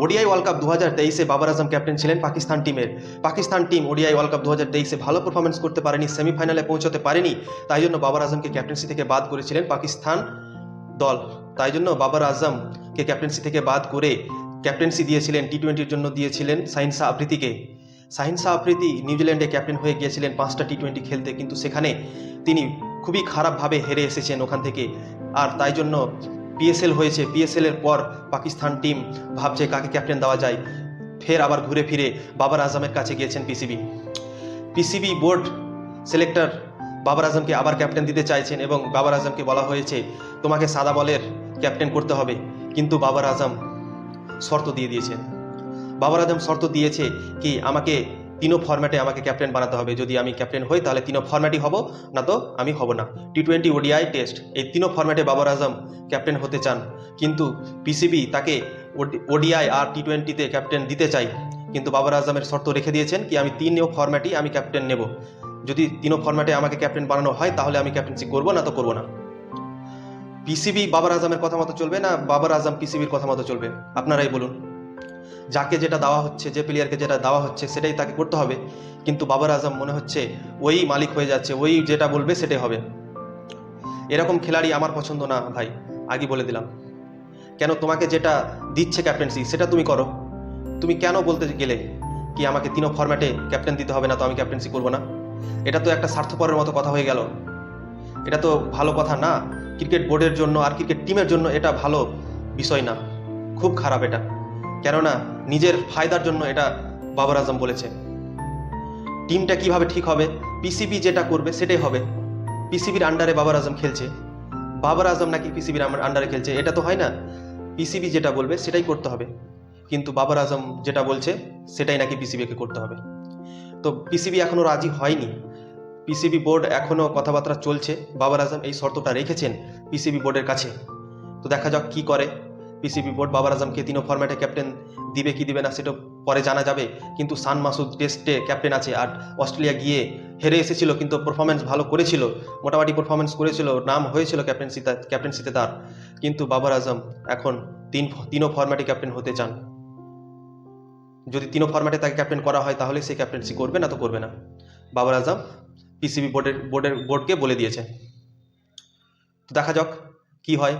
ODI world cup দু হাজার তেইশে বাবার আজম ক্যাপ্টেন ছিলেন পাকিস্তান টিমের। Pakistan team ODI world cup দু হাজার তেইশে ভালো পারফরমেন্স করতে পারেনি সেমিফাইনালে পৌঁছতে পারেনি, তাই জন্য বাবার আজমকে ক্যাপ্টেন্সি থেকে বাদ করেছিলেন পাকিস্তান দল। তাই জন্য বাবার আজমকে ক্যাপ্টেন্সি থেকে বাদ করে ক্যাপ্টেন্সি দিয়েছিলেন টি টোয়েন্টির জন্য দিয়েছিলেন সাইন্সা আফ্রিদিকে। সাহিনসা আফ্রিদি নিউজিল্যান্ডে ক্যাপ্টেন হয়ে গিয়েছিলেন পাঁচটা টি টোয়েন্টি খেলতে, কিন্তু সেখানে তিনি খুবই খারাপভাবে হেরে এসেছেন ওখান থেকে। আর তাই জন্য পিএসএল হয়েছে পিএসএল এর পর পাকিস্তান টিম ভাবছে কাকে ক্যাপ্টেন দেওয়া যায়। ফের আবার ঘুরে ফিরে বাবার আজমের কাছে গিয়েছেন পিসিবি পিসিবি বোর্ড সিলেক্টর বাবার আজমকে আবার ক্যাপ্টেন দিতে চাইছেন এবং বাবার আজমকে বলা হয়েছে, তোমাকে সাদা বলের ক্যাপ্টেন করতে হবে। কিন্তু বাবার আজম শর্ত দিয়ে দিয়েছেন। বাবার আজম শর্ত দিয়েছে কি, আমাকে তিনও ফর্ম্যাটে আমাকে ক্যাপ্টেন বানাতে হবে। যদি আমি ক্যাপ্টেন হই, তাহলে তিনও ফরম্যাটই হব, না তো আমি হব না। টি টোয়েন্টি ওডিআই টেস্ট এই তিনও ফর্ম্যাটে বাবার আজম ক্যাপ্টেন হতে চান। কিন্তু পিসিবি তাকে ওডিআই আর টি টোয়েন্টিতে ক্যাপ্টেন দিতে চাই। কিন্তু বাবার আজমের শর্ত রেখে দিয়েছেন কি, আমি তিনও ফরম্যাটই আমি ক্যাপ্টেন নেব। যদি তিনও ফর্ম্যাটে আমাকে ক্যাপ্টেন বানানো হয়, তাহলে আমি ক্যাপ্টেন্সি করব, না তো করব না। পিসিবি বাবার আজমের কথা মতো চলবে না বাবার আজম পিসিবির কথা মতো চলবে? আপনারাই বলুন। যাকে যেটা দেওয়া হচ্ছে, যে প্লেয়ারকে যেটা দেওয়া হচ্ছে, সেটাই তাকে করতে হবে। কিন্তু বাবার আজম মনে হচ্ছে ওই মালিক হয়ে যাচ্ছে, ওই যেটা বলবে সেটাই হবে। এরকম খেলাড়ি আমার পছন্দ না ভাই আগে বলে দিলাম। কেন তোমাকে যেটা দিচ্ছে ক্যাপ্টেন্সি সেটা তুমি করো। তুমি কেন বলতে গেলে কি আমাকে তিনও ফরম্যাটে ক্যাপ্টেন দিতে হবে না তো আমি ক্যাপ্টেন্সি করব না? এটা তো একটা স্বার্থপরের মতো কথা হয়ে গেল। এটা তো ভালো কথা না। ক্রিকেট বোর্ডের জন্য আর ক্রিকেট টিমের জন্য এটা ভালো বিষয় না। খুব খারাপ এটা। কেননা নিজের ফায়দার জন্য এটা বাবর আজম বলেছে। টিমটা কীভাবে ঠিক হবে, পিসিবি যেটা করবে সেটাই হবে। পিসিবির আন্ডারে বাবার আজম খেলছে। বাবার আজম নাকি পিসিবির আন্ডারে খেলছে, এটা তো হয় না। পিসিবি যেটা বলবে সেটাই করতে হবে। কিন্তু বাবার আজম যেটা বলছে সেটাই নাকি পিসিবিকে করতে হবে। তো পিসিবি এখনও রাজি হয়নি। পিসিবি বোর্ড এখনও কথাবার্তা চলছে। বাবার আজম এই শর্তটা রেখেছেন পিসিবি বোর্ডের কাছে। তো দেখা যাক কি করে। পিসিবি বোর্ড বাবার আজমকে তিনও ফরম্যাটে ক্যাপ্টেন দিবে কি দিবে না সেটা পরে জানা যাবে। কিন্তু সান মাসুদ টেস্টে ক্যাপ্টেন আছে আর অস্ট্রেলিয়া গিয়ে হেরে এসেছিল, কিন্তু পারফরমেন্স ভালো করেছিল, মোটামুটি পারফরমেন্স করেছিল, নাম হয়েছিল ক্যাপ্টেন্সি ক্যাপ্টেন্সিতে তার। কিন্তু বাবার আজম এখন তিন, তিনও ফরম্যাটে ক্যাপ্টেন হতে চান। যদি তিনও ফরম্যাটে তাকে ক্যাপ্টেন করা হয়, তাহলে সে ক্যাপ্টেন্সি করবে না তো করবে না। বাবার আজম পিসিবি বোর্ডের বোর্ডের বোর্ডকে বলে দিয়েছে। তো দেখা যাক কি হয়।